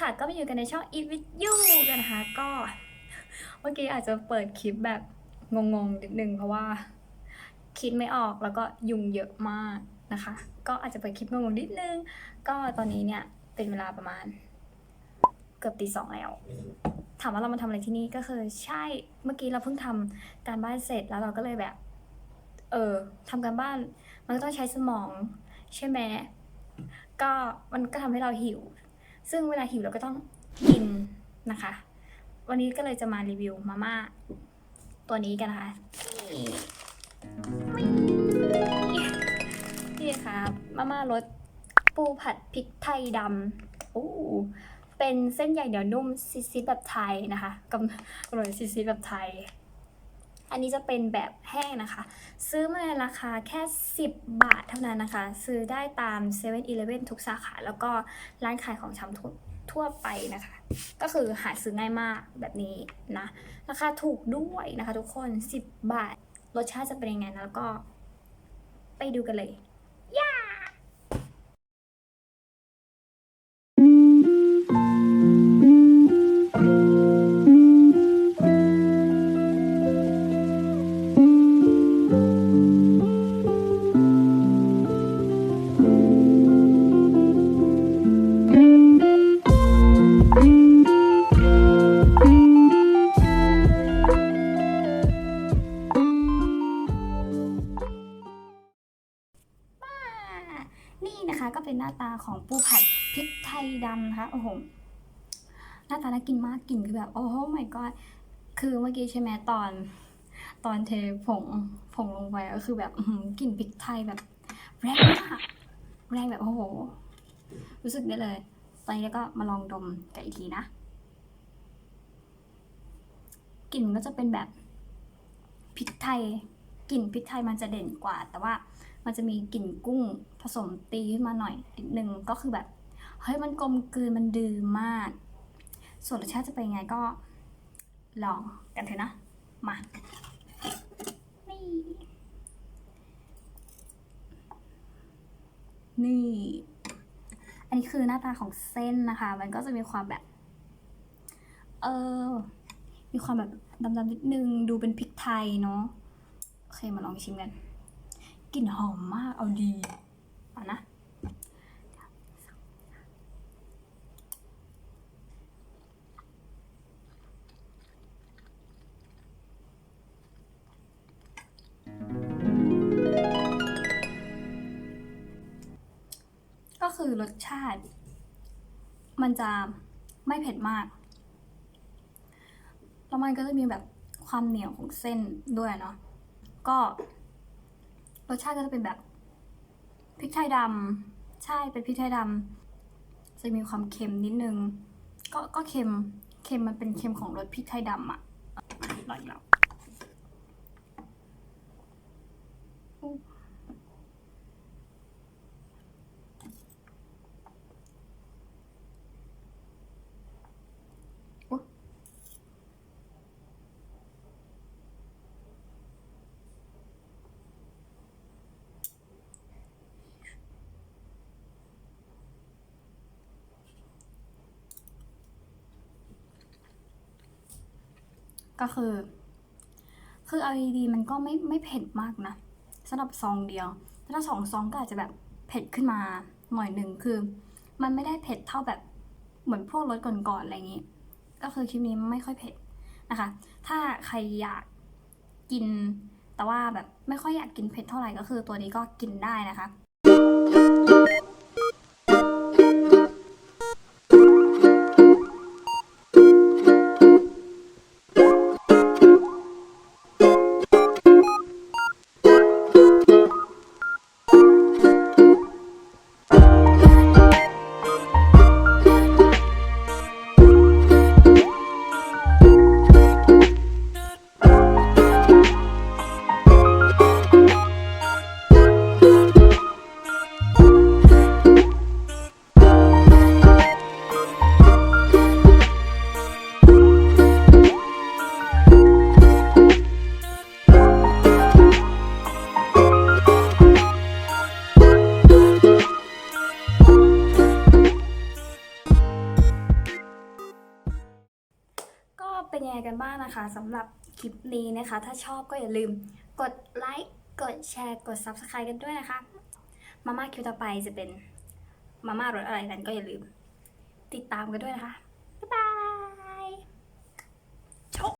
ค่ะ ก็มาอยู่กันในช่อง Eat with you กันนะคะ ก็เมื่อกี้อาจจะเปิดคลิปแบบงงๆนิดนึงเพราะว่า คิดไม่ออกแล้วก็ยุ่งเยอะมากนะคะ ก็อาจจะเปิดคลิปงงๆนิดนึง ก็ตอนนี้เนี่ยเป็นเวลาประมาณ เกือบตีสองแล้ว ถามว่าเรามาทำอะไรที่นี่ก็คือใช่เมื่อกี้เราเพิ่งทำการบ้านเสร็จแล้วเราก็เลยแบบ เออทำการบ้านมันก็ต้องใช้สมอง ใช่ไหมก็มันก็ทำให้เราหิว ซึ่งเวลาหิวเราก็ต้องกินนะคะ วันนี้ก็เลยจะมารีวิวมาม่าตัวนี้กันนะคะนี่นะค่ะมาม่ารสปูผัดพริกไทยดำโอ้เป็นเส้นใหญ่เหนียวนุ่มซิซิแบบไทยนะคะกำกำหนดซิซิแบบไทย อันนี้จะเป็นแบบแห้งนะคะ ซื้อมาในราคาแค่ 10 บาทเท่านั้นนะคะ ซื้อได้ตาม7 e เ e ่ e อทุกสาขา แล้วก็ร้านขายของชำทั่วทั่วไปนะคะ ก็คือหาซื้อง่ายมากแบบนี้นะ ราคาถูกด้วยนะคะทุกคน 10 บาท รสชาติจะเป็นยังไงนะแล้วก็ไปดูกันเลย ตาของปูผัดพริกไทยดำนะคะโอ้โหหน้าตาน่ากินมากกลิ่นคือแบบ โอ้โห my god คือเมื่อกี้ใช่ไหมตอน ตอนเทผงผงลงไปก็คือแบบกลิ่นพริกไทยแบบ แรงมากแรงแบบโอ้โห รู้สึกได้เลยตอนนี้ก็มาลองดมกันอีกทีนะกลิ่นก็จะเป็นแบบพริกไทยกลิ่นพริกไทยมันจะเด่นกว่า แต่ว่า มันจะมีกลิ่นกุ้งผสมตีขึ้นมาหน่อยนิดนึงก็คือแบบเฮ้ยมันกลมกลืนมันดื่มมาก ส่วนรสชาติจะเป็นยังไงก็ลองกันเถอะนะ มานี่ นี่ อันนี้คือหน้าตาของเส้นนะคะ มันก็จะมีความแบบ เออ มีความแบบดำๆนิดนึง ดูเป็นพริกไทยเนาะ โอเค มาลองชิมกัน กลิ่นหอมมากเอาดีเอานะก็คือรสชาติ มันจะไม่เผ็ดมาก แล้วมันก็จะมีแบบความเหนียวของเส้นด้วยเนาะ ก็ รสชาติก็จะเป็นแบบพริกไทยดำใช่เป็นพริกไทยดำจะมีความเค็มนิดนึง ก็ก็เค็มเค็มมันเป็นเค็มของรสพริกไทยดำอะอร่อยแล้ว ก็คือ คือเอาดีๆมันก็ไม่ไม่เผ็ดมากนะสำหรับซองเดียว ถ้าสองซองก็อาจจะแบบเผ็ดขึ้นมาหน่อยหนึ่งคือ มันไม่ได้เผ็ดเท่าแบบเหมือนพวกรสก่อนๆอะไรอย่างนี้ ก็คือคลิปนี้ไม่ค่อยเผ็ดนะคะ ถ้าใครอยากกิน แต่ว่าแบบไม่ค่อยอยากกินเผ็ดเท่าไหร่ก็คือตัวนี้ก็กินได้นะคะ กันบ้างนะคะสำหรับคลิปนี้นะคะ ถ้าชอบก็อย่าลืมกดไลค์กดแชร์กด Subscribe กันด้วยนะคะ มาม่าคิวต่อไปจะเป็นมาม่ารสอะไรกันก็อย่าลืม ติดตามกันด้วยนะคะ บ๊ายบาย